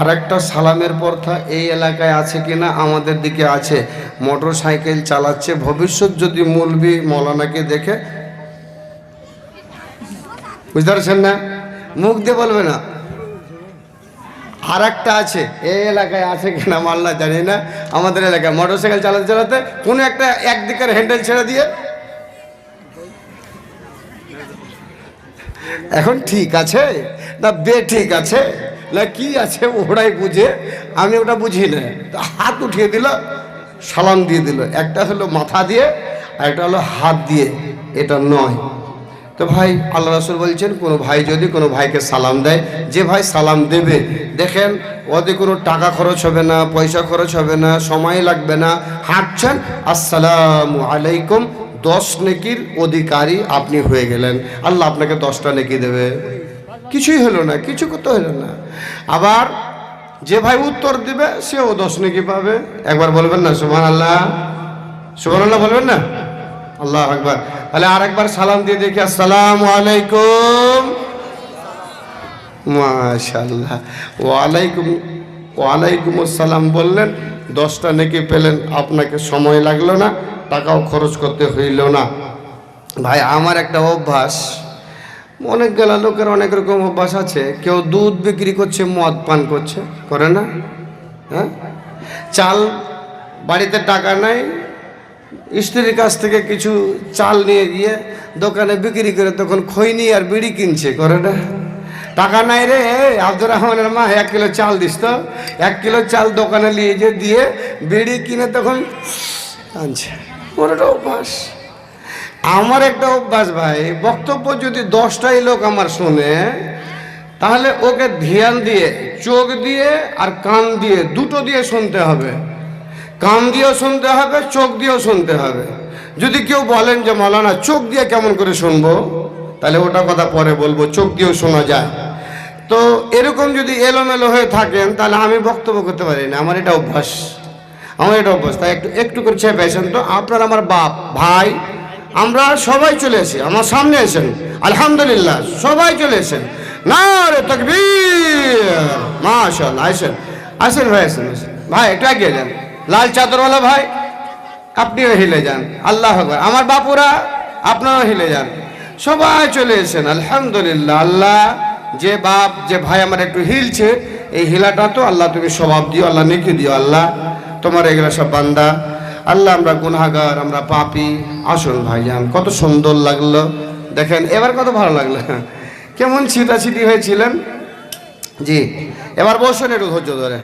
আর একটা সালামের প্রথা, এই এলাকায় আছে কি না আমাদের দিকে আছে। মোটর সাইকেল চালাচ্ছে, ভবিষ্যৎ যদি মৌলবি মৌলানাকে দেখে। বুঝতে পারছেন না? মুখ দিয়ে বলবে না। আর একটা আছে, এই এলাকায় আছে কিনা মাল্লা জানি না। আমাদের এলাকায় মোটর সাইকেল চালাতে চালাতে কোনো একটা একদিকের হ্যান্ডেল ছেড়ে দিয়ে। এখন ঠিক আছে? না বে ঠিক আছে? কি আছে ওরাই বুঝে? আমি ওটা বুঝি না। তো হাত উঠিয়ে দিল, সালাম দিয়ে দিল। একটা হলো মাথা দিয়ে, আর একটা হলো হাত দিয়ে। এটা নয়। তো ভাই, আল্লাহ রাসুল বলছেন, কোনো ভাই যদি কোনো ভাইকে সালাম দেয়, যে ভাই সালাম দেবে, দেখেন, ওদের কোনো টাকা খরচ হবে না, পয়সা খরচ হবে না, সময় লাগবে না। হাঁটছেন, আসসালামু আলাইকুম দশ নেকির অধিকারী আপনি হয়ে গেলেন। আল্লাহ আপনাকে দশটা নেকি দেবে। কিছুই হলো না, কিছু করতে হলো না। আবার যে ভাই উত্তর দিবে, সেও দশ নেকি পাবে। একবার বলবেন না সুমান আল্লাহ সুমান আল্লাহ বলবেন না? আল্লাহ একবার তাহলে আর একবার সালাম দিয়ে দেখি, আসসালামু আলাইকুম। মাশাল্লাহ ওয়ালাইকুম ওয়ালাইকুম আসসালাম বললেন দশটা নেকি পেলেন, আপনাকে সময় লাগল না, টাকাও খরচ করতে হইল না। ভাই, আমার একটা অভ্যাস, অনেক গেলা লোকের অনেক রকম অভ্যাস আছে, কেউ দুধ বিক্রি করছে, মদ পান করছে, করে না? হ্যাঁ? চাল, বাড়িতে টাকা নাই, স্ত্রীর কাছ থেকে কিছু চাল নিয়ে গিয়ে দোকানে বিক্রি করে তখন খৈনি আর বিড়ি কিনছে, করে না? টাকা নাই রে আব্দুর রহমানের মা, এক কিলো চাল দিস তো। এক কিলো চাল দোকানে নিয়ে যে দিয়ে বিড়ি কিনে তখন আনছে ওটা অভ্যাস। আমার একটা অভ্যাস ভাই, বক্তব্য যদি দশটাই লোক আমার শোনে, তাহলে ওকে ধ্যান দিয়ে, চোখ দিয়ে আর কান দিয়ে দুটো দিয়ে শুনতে হবে। কান দিয়েও শুনতে হবে, চোখ দিয়েও শুনতে হবে। যদি কেউ বলেন যে, মৌলানা, চোখ দিয়ে কেমন করে শুনব? তাহলে ওটা কথা পরে বলব, চোখ দিয়েও শোনা যায়। তো এরকম যদি এলোমেলো হয়ে থাকেন, তাহলে আমি বক্তব্য করতে পারি না। আমার এটা অভ্যাস। আমার এটা অভ্যাস। তাই একটু একটু করে চেপে আসেন তো। আপনার আমার বাপ, ভাই, আমরা সবাই চলে এসে আমার সামনে এসেন আলহামদুলিল্লাহ, সবাই চলে এসেন না রে তকবীর। মাশাআল্লাহ, আসেন। আসেন ভাই আসেন ভাই, একটু এগিয়ে যান। লাল চাদরওয়ালা ভাই, আপনিও হিলে যান। আল্লাহ আমার বাপুরা, আপনারাও হিলে যান। সবাই চলে এসেন আলহামদুলিল্লাহ, আল্লাহ। যে বাপ, যে ভাই আমার একটু হিলছে, এই হিলাটা তো আল্লাহ তুমি স্বভাব দিও, আল্লাহ নেকি দিও, আল্লাহ। তোমার এগুলো সব বান্দা। আল্লাহ আমরা গুনাগার আমরা পাপি। আসুন ভাইজান, কত সুন্দর লাগল। দেখেন, এবার কত ভালো লাগল। কেমন ছিটাছিটি হয়েছিলেন? জি, এবার বসুন একটু ধৈর্য ধরে।